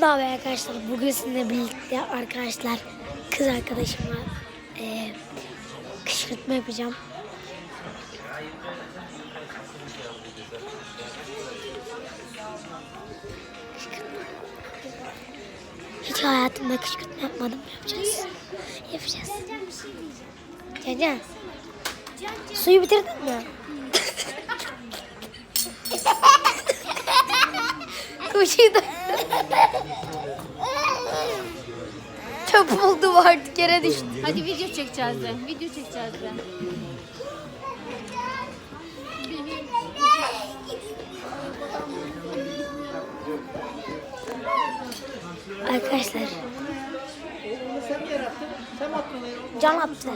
Merhaba arkadaşlar. Bugün sizinle birlikte arkadaşlar kız arkadaşımla eee kışkırtma yapacağım. Kışkırtma. Hiç hayatımda kışkırtma yapmadım. Yapacağız. Yapacağız. Can Can. Suyu bitirdin mi? Kuşu da. Çöp oldu artık yere düştü. Hadi video çekeceğiz de. Video çekeceğiz de. Arkadaşlar can attı.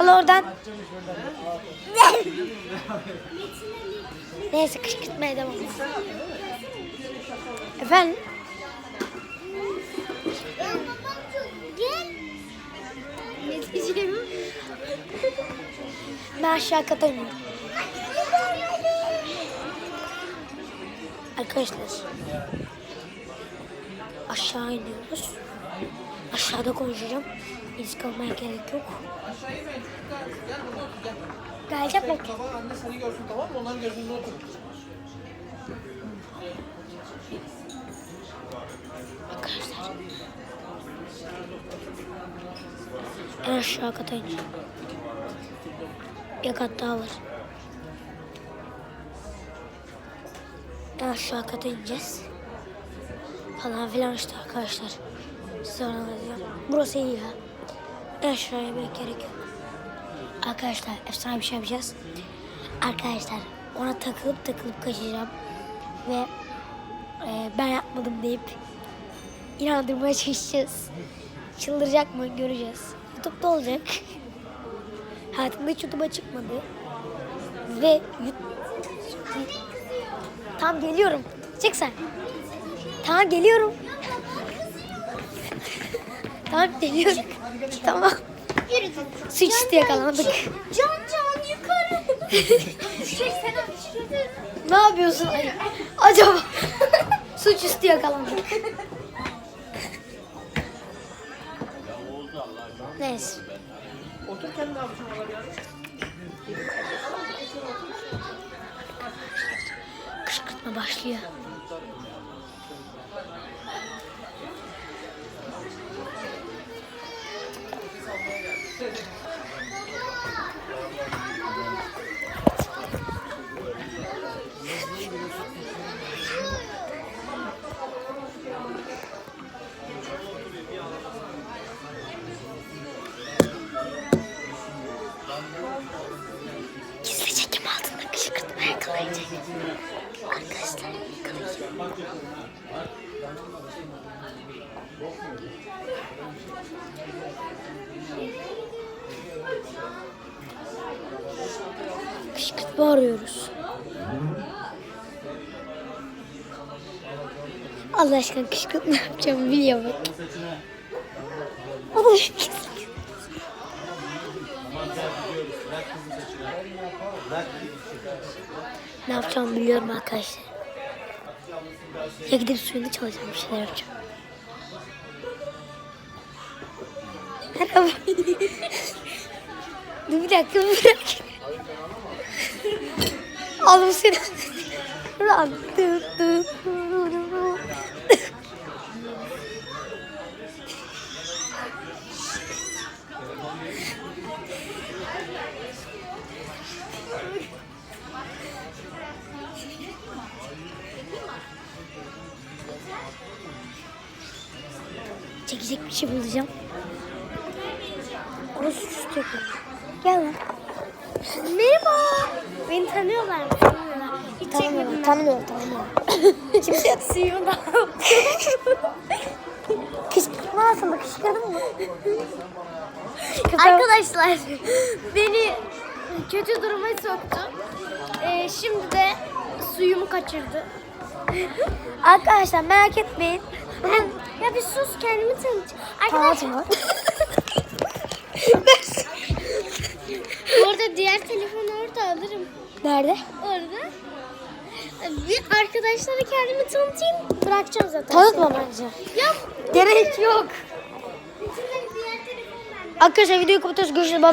Al oradan. Neyse kışkırtmaya devam edelim. Efendim? Ben aşağı kata iniyorum. Arkadaşlar. Aşağı iniyoruz. Aşağıda konuşacağım. Risk almaya gerek yok. Gelecek mi? Anne seni görsün tamam mı? Onların gözünde otur. En aşağı kata ineceğim. Bir kat daha var. En aşağı kata ineceğiz. Falan filan işte arkadaşlar. Size anlatacağım. Burası iyi ya. En aşağıya bir gerek yok. Arkadaşlar efsane bir şey yapacağız. Arkadaşlar ona takılıp takılıp kaçacağım. Ve e, ben yapmadım deyip inandırmaya çalışacağız. Çıldıracak mı göreceğiz. Youtube'da olacak. Hayatımda hiç YouTube'a çıkmadı. Ve Tamam geliyorum. Çık sen. Tamam geliyorum. tamam geliyorum. tamam. Suçüstü yakalandık. Can can yukarı. Ne yapıyorsun? Acaba suçüstü yakalandık. Neyse. Yapacaksın ona bir ara? Kışkırtma başlıyor. Yakalayacak. Arkadaşlar. Kışkırtma arıyoruz. Allah aşkına kışkırtma yapacağım biliyor bak. O da gizli. Ne yapacağımı biliyorum arkadaşlar. Ya gidip suyunu çalacağım bir şeyler yapacağım. Merhaba. Dur bir dakika bir dakika. Aldım seni. Lan, dı, dı. Çekecek bir şey bulacağım. Orası üstü yapıyor. Gel lan. Merhaba. Beni tanıyorlar mı? Tanımıyorlar. Hiç tanımıyorlar. Tanımıyorlar. Tanımıyorlar. Kimse yatıyor da. Kışkırtma aslında kışkırdın mı? Arkadaşlar beni kötü duruma soktu. Ee, şimdi de suyumu kaçırdı. Arkadaşlar merak etmeyin. Hem, ya bir sus kendimi tanıtacağım. Bu arada diğer telefonu orada alırım. Nerede? Orada. Bir arkadaşlara kendimi tanıtayım. Bırakacağım zaten. Tanıtma bence. Yok. Gerek yok. Arkadaşlar videoyu kapatıyoruz. Görüşürüz. Bye bye.